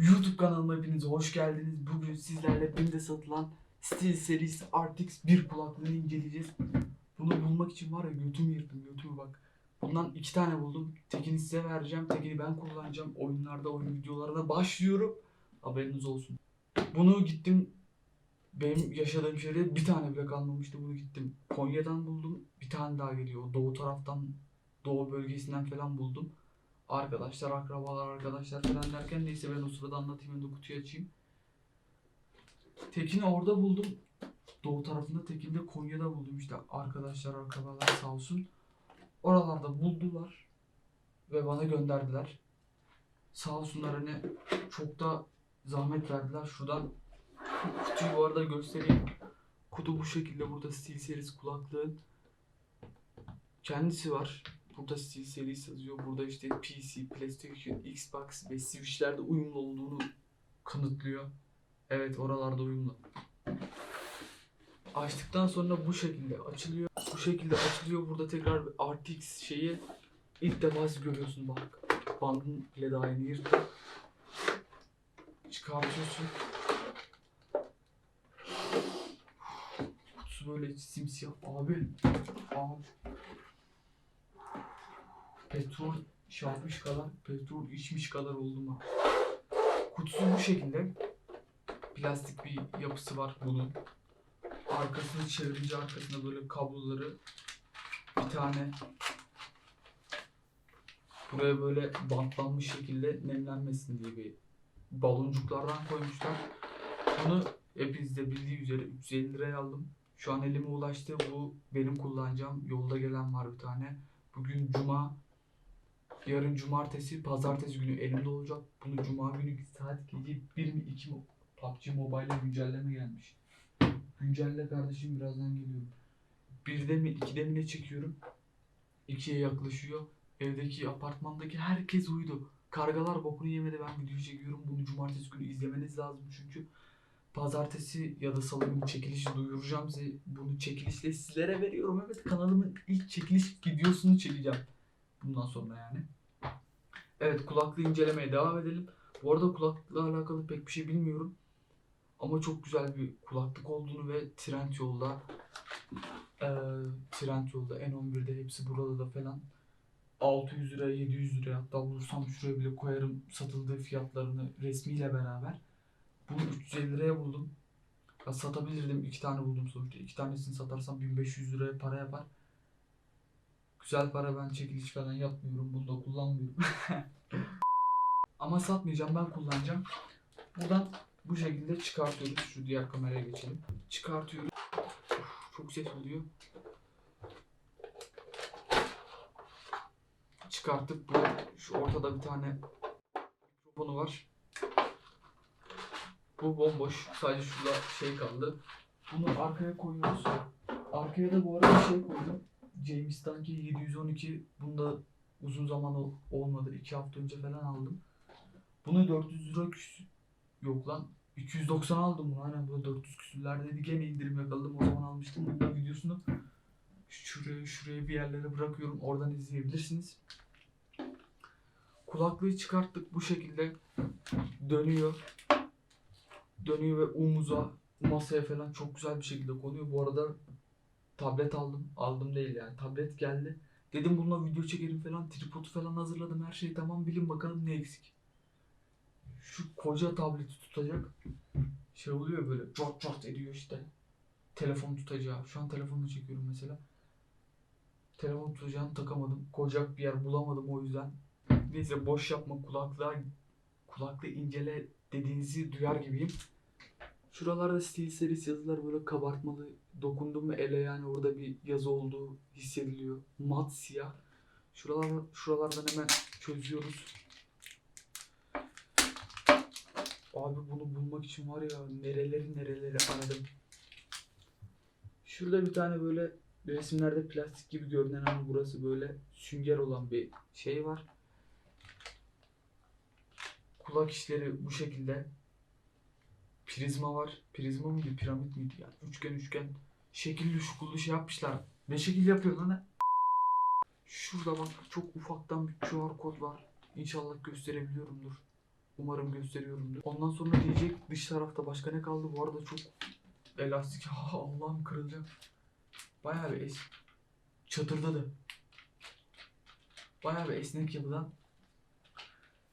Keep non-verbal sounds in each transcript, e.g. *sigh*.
YouTube kanalıma hepiniz hoş geldiniz. Bugün sizlerle BİM'de satılan Steel serisi RTX 1 kulaklığını inceleyeceğiz. Bunu bulmak için var ya götümü yırttım götümü bak. Bundan iki tane buldum. Tekini size vereceğim. Tekini ben kullanacağım. Oyunlarda, oyun videolarına başlıyorum. Haberiniz olsun. Bunu gittim benim yaşadığım şehirde bir tane bile kalmamıştı. Bunu gittim Konya'dan buldum. Bir tane daha geliyor. Doğu taraftan, doğu bölgesinden falan buldum. Arkadaşlar, akrabalar, arkadaşlar falan derken neyse ben o sırada anlatayım. Ben kutuyu açayım. Tekin'i orada buldum. Doğu tarafında Tekin'i de Konya'da buldum işte. Arkadaşlar, akrabalar sağ olsun. Oralarda buldular. Ve bana gönderdiler. Sağ olsunlar hani çok da zahmet verdiler. Şuradan kutuyu bu arada göstereyim. Kutu bu şekilde. Burada Steel serisi kulaklığın kendisi var. Burada Steel yazıyor. Burada işte PC, PlayStation, Xbox ve Switch'lerde uyumlu olduğunu kanıtlıyor. Evet oralarda uyumlu. Açtıktan sonra bu şekilde açılıyor. Bu şekilde açılıyor. Burada tekrar RTX şeyi ilk defa görüyorsun bak. Bandın bile daha yeni yırttı. Çıkartıyorsun. Kutusu böyle simsiyah. Abi. Abi. Petrol çarpmış kadar, petrol içmiş kadar oldum ha. Kutusu bu şekilde. Plastik bir yapısı var bunun. Arkasını çevirince arkasında böyle kabloları bir tane buraya böyle bantlanmış şekilde nemlenmesin diye bir baloncuklardan koymuşlar. Bunu hepiniz de bildiği üzere 350 liraya aldım. Şu an elime ulaştı. Bu benim kullanacağım. Yolda gelen var bir tane. Bugün cuma. Yarın cumartesi, pazartesi günü elimde olacak. Bunu cuma günü saat gece 1 mi 2 mi PUBG Mobile'e güncelleme gelmiş. Güncelle kardeşim birazdan geliyorum. Birde mi 2'de mi ne çekiyorum? 2'ye yaklaşıyor. Evdeki apartmandaki herkes uyudu. Kargalar bokunu yemedi ben video çekiyorum. Bunu cumartesi günü izlemeniz lazım çünkü. Pazartesi ya da salı günü çekilişi duyuracağım size. Bunu çekilişle sizlere veriyorum. Evet kanalımın ilk çekiliş videosunu çekeceğim. Bundan sonra yani. Evet kulaklığı incelemeye devam edelim. Bu arada kulaklıkla alakalı pek bir şey bilmiyorum. Ama çok güzel bir kulaklık olduğunu ve Trendyol'da eee Trendyol'da N11'de hepsi burada da falan 600 lira 700 lira hatta bulursam şuraya bile koyarım satıldığı fiyatlarını resmiyle beraber. Bunu 350 liraya buldum. Ya satabilirdim. iki tane buldum sonuçta. İki tanesini satarsam 1500 liraya para yapar. Güzel para ben çekiliş falan yapmıyorum. Bunu da kullanmıyorum. *laughs* Ama satmayacağım ben kullanacağım. Buradan bu şekilde çıkartıyoruz. Şu diğer kameraya geçelim. Çıkartıyoruz. Uf, çok ses oluyor. Çıkarttık. Bu şu ortada bir tane mikrofonu var. Bu bomboş. Sadece şurada şey kaldı. Bunu arkaya koyuyoruz. Arkaya da bu arada bir şey koydum. James Dunkey 712 bunda uzun zaman ol- olmadı. 2 hafta önce falan aldım. Bunu 400 lira küsür yok lan 290 aldım bunu aynen bu 400 küsürlerdeydi gene indirim yakaladım o zaman almıştım bunun videosunu şuraya şuraya bir yerlere bırakıyorum oradan izleyebilirsiniz. Kulaklığı çıkarttık bu şekilde dönüyor dönüyor ve omuza masaya falan çok güzel bir şekilde konuyor. Bu arada tablet aldım. Aldım değil yani. Tablet geldi. Dedim bununla video çekerim falan. Tripodu falan hazırladım. Her şey tamam. Bilin bakalım ne eksik. Şu koca tableti tutacak. Şey oluyor böyle. Cort cort ediyor işte. Telefon tutacağı. Şu an telefonla çekiyorum mesela. Telefon tutacağını takamadım. Koyacak bir yer bulamadım o yüzden. Neyse boş yapma kulaklığa kulaklığı incele dediğinizi duyar gibiyim. Şuralarda stil serisi yazılar böyle kabartmalı. Dokundum mu ele yani orada bir yazı olduğu hissediliyor. Mat siyah. Şuralar, şuralardan hemen çözüyoruz. Abi bunu bulmak için var ya nereleri nereleri aradım. Şurada bir tane böyle resimlerde plastik gibi görünen ama burası böyle sünger olan bir şey var. Kulak işleri bu şekilde. Prizma var. Prizma mıydı? Piramit miydi ya? Üçgen üçgen. Şekilli şukullu şey yapmışlar. Ne şekil yapıyor lan? Şurada bak çok ufaktan bir QR kod var. İnşallah gösterebiliyorumdur. Umarım gösteriyorumdur. Ondan sonra diyecek dış tarafta başka ne kaldı? Bu arada çok elastik. Ha, *laughs* Allah'ım kırılacak. Bayağı bir es çatırdadı. Bayağı bir esnek yapıdan.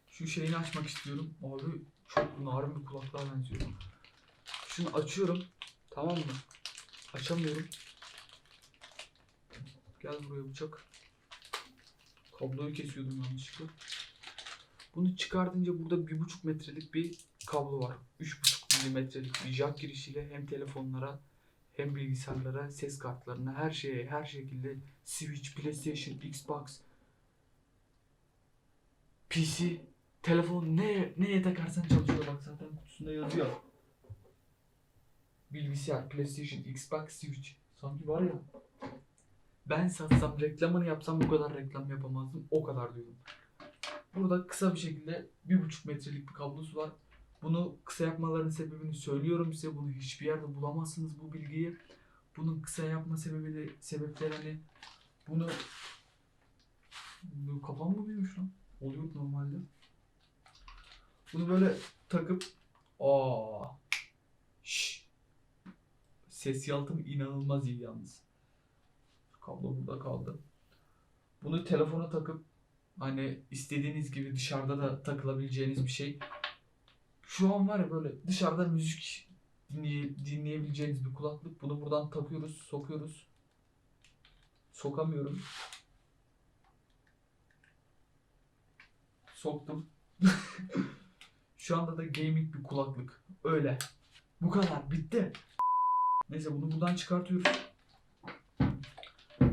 Şu şeyini açmak istiyorum. Abi çok narin bir kulaklığa benziyor. Şunu açıyorum. Tamam mı? Açamıyorum. Gel buraya bıçak. Kabloyu kesiyordum yanlışlıkla. Bunu çıkartınca burada bir buçuk metrelik bir kablo var. Üç buçuk milimetrelik bir jack girişiyle hem telefonlara hem bilgisayarlara, ses kartlarına, her şeye, her şekilde Switch, PlayStation, Xbox, PC, telefon ne neye takarsan çalışıyor bak zaten kutusunda yazıyor. Bilgisayar, PlayStation, Xbox, Switch. Sanki var ya. Ben satsam, reklamını yapsam bu kadar reklam yapamazdım. O kadar diyorum. Burada kısa bir şekilde bir buçuk metrelik bir kablosu var. Bunu kısa yapmalarının sebebini söylüyorum size. Bunu hiçbir yerde bulamazsınız bu bilgiyi. Bunun kısa yapma sebebi de sebepleri hani bunu bu kafam mı büyümüş lan? Oluyor normalde. Bunu böyle takıp aa. Ses yalıtım inanılmaz iyi yalnız. Kablo burada kaldı. Bunu telefona takıp hani istediğiniz gibi dışarıda da takılabileceğiniz bir şey. Şu an var ya böyle dışarıda müzik dinleye- dinleyebileceğiniz bir kulaklık. Bunu buradan takıyoruz, sokuyoruz. Sokamıyorum. Soktum. *laughs* Şu anda da gaming bir kulaklık. Öyle. Bu kadar. Bitti. Neyse bunu buradan çıkartıyoruz.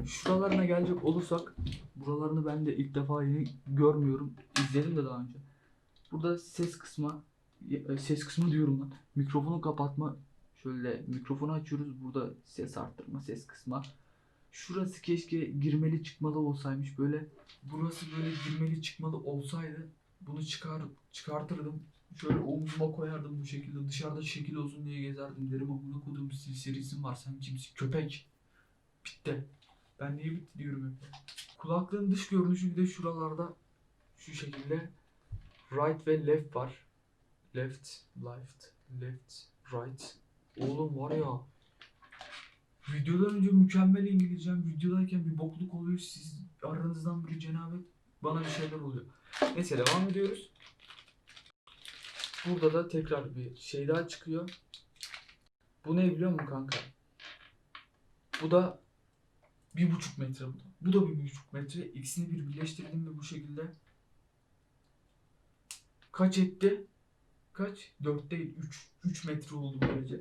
Şuralarına gelecek olursak buralarını ben de ilk defa yeni görmüyorum. İzledim de daha önce. Burada ses kısmı e, ses kısmı diyorum lan. Mikrofonu kapatma şöyle mikrofonu açıyoruz. Burada ses arttırma ses kısmı. Şurası keşke girmeli çıkmalı olsaymış böyle. Burası böyle girmeli çıkmalı olsaydı bunu çıkar çıkartırdım. Şöyle omzuma koyardım bu şekilde. Dışarıda şekil olsun diye gezerdim. Derim amına koduğum sil serisin var sen kimsin? Köpek. Bitti. Ben niye bitti diyorum hep. Kulaklığın dış görünüşü bir de şuralarda şu şekilde right ve left var. Left, left, left, right. Oğlum var ya videodan önce mükemmel İngilizcem videodayken bir bokluk oluyor. Siz aranızdan biri cenabet bana bir şeyler oluyor. Neyse devam ediyoruz. Burada da tekrar bir şey daha çıkıyor. Bu ne biliyor musun kanka? Bu da bir buçuk metre bu da. Bu da bir buçuk metre. İkisini bir birleştirdim ve bu şekilde kaç etti? Kaç? 4 değil 3. 3 metre oldu böylece.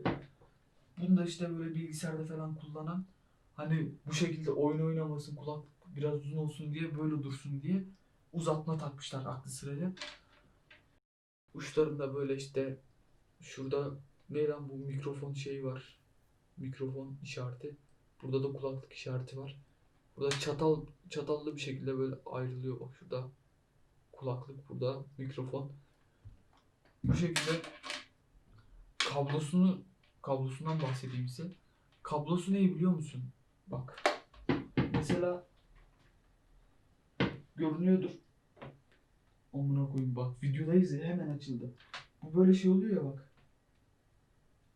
Bunu da işte böyle bilgisayarda falan kullanan hani bu şekilde oyun oynamasın kulak biraz uzun olsun diye böyle dursun diye uzatma takmışlar aklı sırayla. Uçlarında böyle işte şurada ne lan bu mikrofon şeyi var. Mikrofon işareti. Burada da kulaklık işareti var. Burada çatal çatallı bir şekilde böyle ayrılıyor bak şurada. Kulaklık burada mikrofon. Bu şekilde kablosunu kablosundan bahsedeyim size. Kablosu ne biliyor musun? Bak. Mesela görünüyordur. Amına koyayım bak videodayız ya hemen açıldı. Bu böyle şey oluyor ya bak.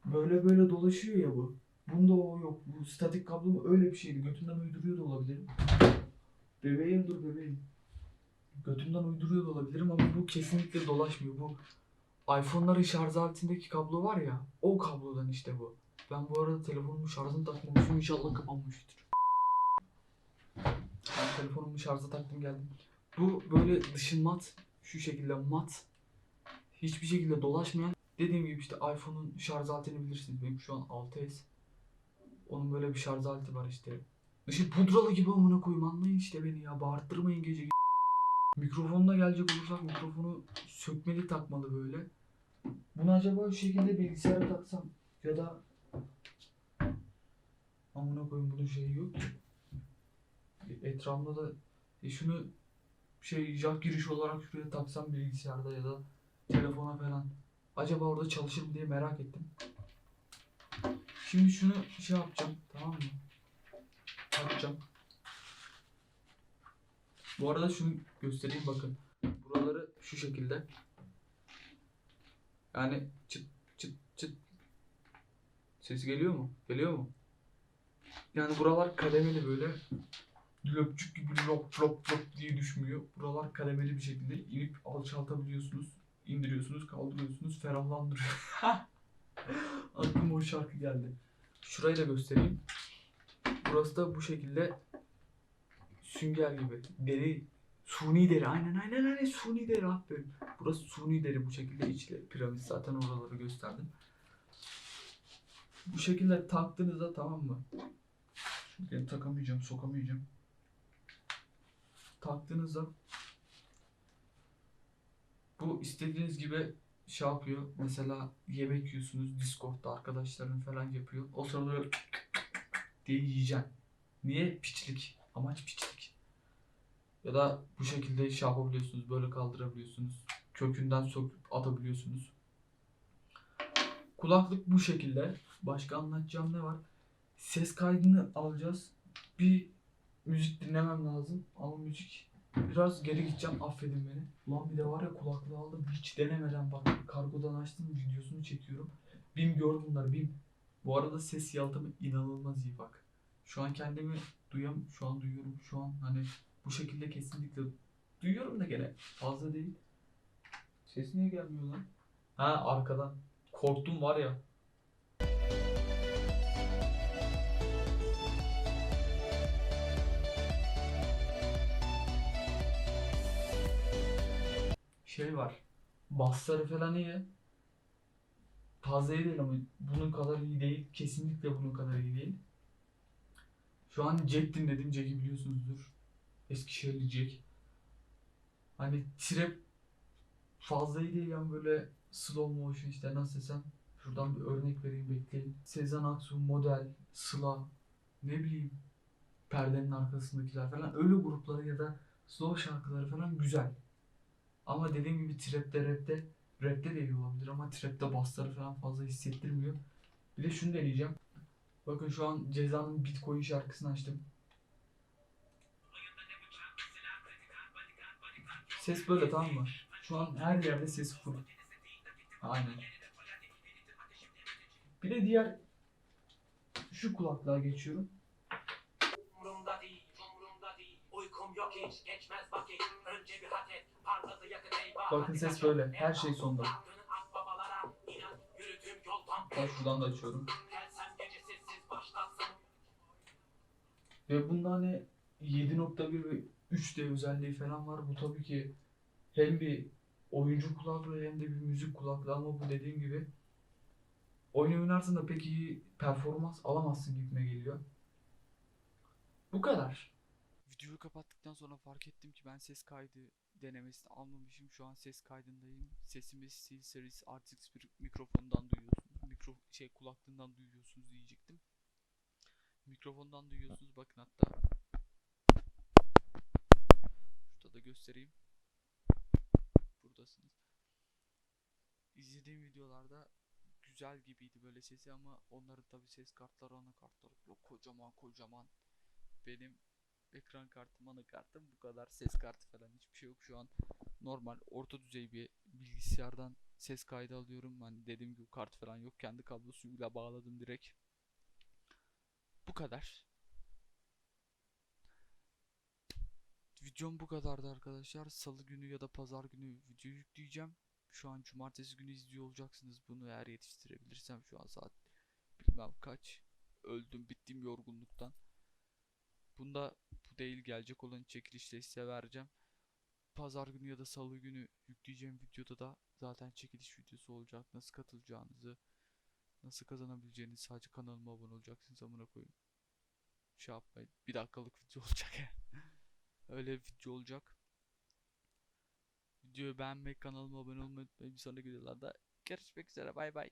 Böyle böyle dolaşıyor ya bu. Bunda o yok. Bu statik kablo mu öyle bir şeydi. Götümden uyduruyor da olabilirim. Bebeğim dur bebeğim. Götümden uyduruyor da olabilirim ama bu kesinlikle dolaşmıyor. Bu iPhone'ların şarj aletindeki kablo var ya o kablodan işte bu. Ben bu arada telefonumu şarjını takmamışım inşallah kapanmıştır. Ben telefonumu şarja taktım geldim. Bu böyle dışı mat şu şekilde mat hiçbir şekilde dolaşmayan dediğim gibi işte iPhone'un şarj aletini bilirsiniz. Benim şu an 6s. Onun böyle bir şarj aleti var işte. Dışı pudralı gibi amına koyayım anlayın işte beni ya bağırttırmayın gece Mikrofonuna gelecek olursak mikrofonu sökmeli takmalı böyle. Bunu acaba şu şekilde bilgisayara taksam ya da amına koyayım bunun şeyi yok. ki. Etrafında da e şunu şey jack giriş olarak şuraya taksam bilgisayarda ya da telefona falan. Acaba orada çalışır mı diye merak ettim. Şimdi şunu şey yapacağım tamam mı? Takacağım. Bu arada şunu göstereyim bakın. Buraları şu şekilde. Yani çıt çıt çıt. Ses geliyor mu? Geliyor mu? Yani buralar kademeli böyle. Löpçük gibi lop lop lop diye düşmüyor. Buralar kademeli bir şekilde inip alçaltabiliyorsunuz. indiriyorsunuz, kaldırıyorsunuz, ferahlandırıyor. *laughs* Aklıma o şarkı geldi. Şurayı da göstereyim. Burası da bu şekilde sünger gibi. Deri, suni deri. Aynen aynen aynen suni deri abi. Burası suni deri bu şekilde içli piramit. Zaten oraları gösterdim. Bu şekilde taktığınızda tamam mı? Şimdi takamayacağım, sokamayacağım. Taktığınızda bu istediğiniz gibi şey yapıyor. Mesela yemek yiyorsunuz Discord'da arkadaşların falan yapıyor. O sırada diye yiyeceksin. Niye? Piçlik. Amaç piçlik. Ya da bu şekilde şey yapabiliyorsunuz. Böyle kaldırabiliyorsunuz. Kökünden söküp atabiliyorsunuz. Kulaklık bu şekilde. Başka anlatacağım ne var? Ses kaydını alacağız. Bir müzik dinlemem lazım. Ama müzik biraz geri gideceğim. Affedin beni. Ulan bir de var ya kulaklığı aldım. Hiç denemeden bak. Kargodan açtım. Videosunu çekiyorum. Bim gör bunları. Bim. Bu arada ses yalıtımı inanılmaz iyi bak. Şu an kendimi duyam, şu an duyuyorum. Şu an hani bu şekilde kesinlikle duyuyorum da gene fazla değil. Ses niye gelmiyor lan? Ha arkadan. Korktum var ya. Şey var. Bassları falan iyi. İyi değil ama bunun kadar iyi değil. Kesinlikle bunun kadar iyi değil. Şu an Jack dinledim. Jack'i biliyorsunuzdur. Eskişehirli Jack. Hani trap fazla iyi değil yani böyle slow motion işte nasıl desem. Şuradan bir örnek vereyim bekleyin. Sezen Aksu, Model, Sıla, ne bileyim perdenin arkasındakiler falan öyle grupları ya da slow şarkıları falan güzel. Ama dediğim gibi trapte rapte rapte de iyi olabilir ama trapte bassları falan fazla hissettirmiyor. Bir de şunu deneyeceğim. Bakın şu an Ceza'nın Bitcoin şarkısını açtım. Ses böyle tamam mı? Şu an her yerde ses full. Aynen. Bir de diğer şu kulaklığa geçiyorum. Umurumda değil, umurumda değil. Uykum yok hiç, geçmez vakit. Önce bir hak et. Bakın ses böyle. Her şey sonda. Ben şuradan da açıyorum. Ve bunda hani 7.1 ve 3D özelliği falan var. Bu tabii ki hem bir oyuncu kulaklığı hem de bir müzik kulaklığı ama bu dediğim gibi oyun oynarsın da pek iyi performans alamazsın gibime geliyor. Bu kadar. Videoyu kapattıktan sonra fark ettim ki ben ses kaydı denemesini almamışım. Şu an ses kaydındayım. Sesimi SteelSeries RTX bir mikrofondan duyuyorsunuz. Mikro şey kulaklığından duyuyorsunuz diyecektim. Mikrofondan duyuyorsunuz. Bakın hatta şurada da göstereyim. Buradasınız. İzlediğim videolarda güzel gibiydi böyle sesi ama onların tabi ses kartları anakartları kocaman kocaman. Benim ekran kartım, anakartım bu kadar. Ses kartı falan hiçbir şey yok. Şu an normal orta düzey bir bilgisayardan ses kaydı alıyorum. Hani dediğim gibi kart falan yok. Kendi kablosuyla bağladım direkt. Bu kadar. Videom bu kadardı arkadaşlar. Salı günü ya da pazar günü video yükleyeceğim. Şu an cumartesi günü izliyor olacaksınız bunu eğer yetiştirebilirsem şu an saat bilmem kaç. Öldüm bittim yorgunluktan. Bunda bu değil gelecek olan çekilişte size vereceğim. Pazar günü ya da salı günü yükleyeceğim videoda da zaten çekiliş videosu olacak. Nasıl katılacağınızı, nasıl kazanabileceğinizi sadece kanalıma abone olacaksınız amına koyun. Şey yapmayın. Bir dakikalık video olacak *laughs* Öyle bir video olacak. Videoyu beğenmeyi, kanalıma abone olmayı unutmayın. Bir sonraki videolarda görüşmek üzere. Bay bay.